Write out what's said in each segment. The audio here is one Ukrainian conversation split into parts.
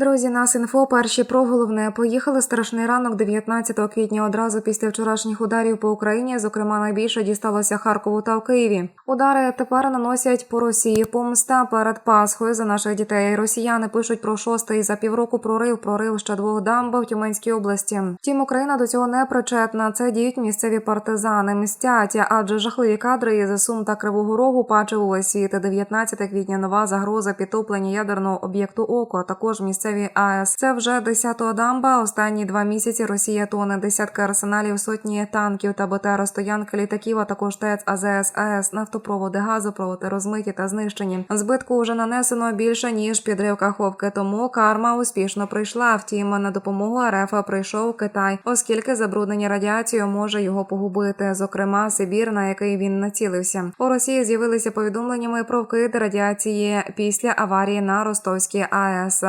Друзі, нас інфо перші про головне. Поїхали страшний ранок 19 квітня одразу після вчорашніх ударів по Україні. Зокрема, найбільше дісталося Харкову та в Києві. Удари тепер наносять по Росії помста перед Пасхою за наших дітей. Росіяни пишуть про шостий за півроку прорив, прорив ще двох дамб в Тюменській області. Втім, Україна до цього не причетна. Це діють місцеві партизани. Мстять, адже жахливі кадри із Сум та Кривого Рогу бачив увесь світ. 19 квітня нова загроза підтоплення ядерного об'єкту ОКО. Також місцеві АЕС. Це вже 10-го дамба. Останні два місяці Росія тоне десятки арсеналів, сотні танків та БТР, стоянки літаків, а також ТЕЦ, АЗС, АЕС, нафтопроводи, газопроводи розмиті та знищені. Збитку вже нанесено більше ніж підрив Каховки. Тому карма успішно прийшла. Втім, на допомогу РФ прийшов Китай, оскільки забруднення радіацією може його погубити. Зокрема, Сибір, на який він націлився. У Росії з'явилися повідомленнями про вкид радіації після аварії на Ростовській АЕС.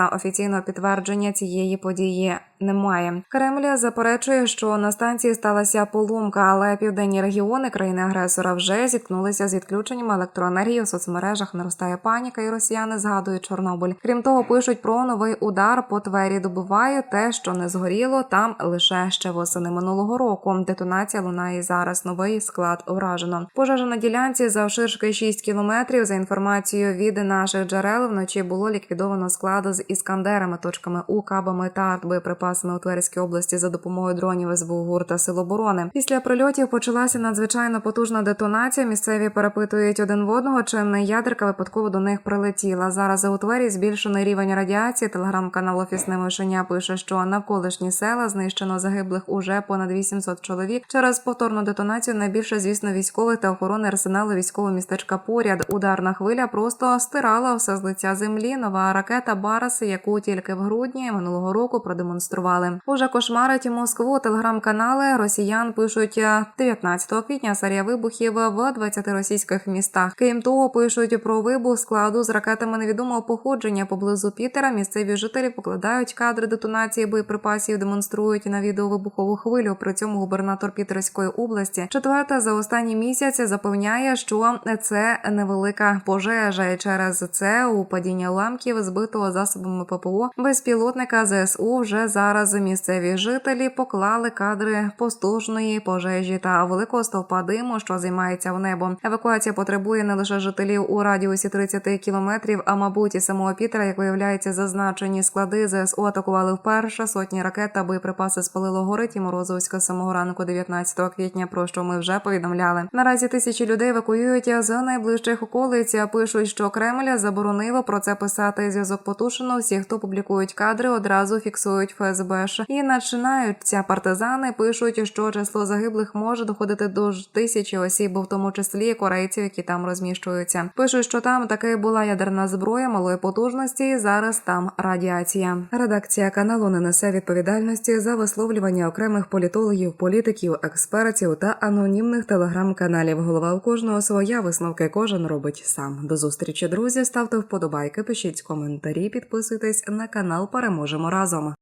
Офіційного підтвердження цієї події немає. Кремль заперечує, що на станції сталася поломка, але південні регіони країни-агресора вже зіткнулися з відключенням електроенергії у соцмережах. Наростає паніка, і росіяни згадують Чорнобиль. Крім того, пишуть про новий удар по твері. Добиває те, що не згоріло там лише ще восени минулого року. Детонація лунає зараз. Новий склад вражено. Пожежа на ділянці завширшки 6 кілометрів. За інформацією від наших джерел вночі було ліквідовано склад з іскандерами, точками У, кабами та артбоєприпасами у Тверській області за допомогою дронів СБУ ГУР та Сил оборони. Після прильотів почалася надзвичайно потужна детонація. Місцеві перепитують один в одного, чи не ядерка випадково до них прилетіла. Зараз у Твері збільшений рівень радіації. Телеграм-канал Офісне мишеня пише, що навколишні села знищено загиблих уже понад 800 чоловік. Через повторну детонацію найбільше, звісно, військових та охорони арсеналу військового містечка поряд. Ударна хвиля просто стирала все з лиця землі. Нова ракета Барас, яку тільки в грудні минулого року продемонстрували. Уже кошмарить Москву. Телеграм-канали росіян пишуть е, 19 квітня серія вибухів в 20 російських містах. Крім того, пишуть про вибух складу з ракетами невідомого походження поблизу Пітера. Місцеві жителі покладають кадри детонації боєприпасів, демонструють на відео вибухову хвилю. При цьому губернатор Пітерської області четверта за останній місяць запевняє, що це невелика пожежа, і через це у падіння уламків збитого засобами ППО безпілотника ЗСУ вже зараз місцеві жителі поклали кадри постужної пожежі та великого стовпа диму, що займається в небо. Евакуація потребує не лише жителів у радіусі 30 кілометрів, а мабуть і самого Пітера, як виявляється, зазначені склади ЗСУ атакували вперше. Сотні ракет та боєприпаси спалило горить і Морозовська самого ранку 19 квітня. Про що ми вже повідомляли. Наразі тисячі людей евакуюють з найближчих околиць. Пишуть, що Кремль заборонив про це писати. Зв'язок потушено. Всі, хто публікують кадри, одразу фіксують ФСБ. Ж. І починаються партизани. Пишуть, що число загиблих може доходити до тисячі осіб, в тому числі корейців, які там розміщуються. Пишуть, що там таки була ядерна зброя малої потужності. і Зараз там радіація. Редакція каналу не несе відповідальності за висловлювання окремих політологів, політиків, експертів та анонімних телеграм-каналів. Голова у кожного своя висновки кожен робить сам. До зустрічі, друзі. Ставте вподобайки, пишіть коментарі, підписуйтесь на канал. Переможемо разом.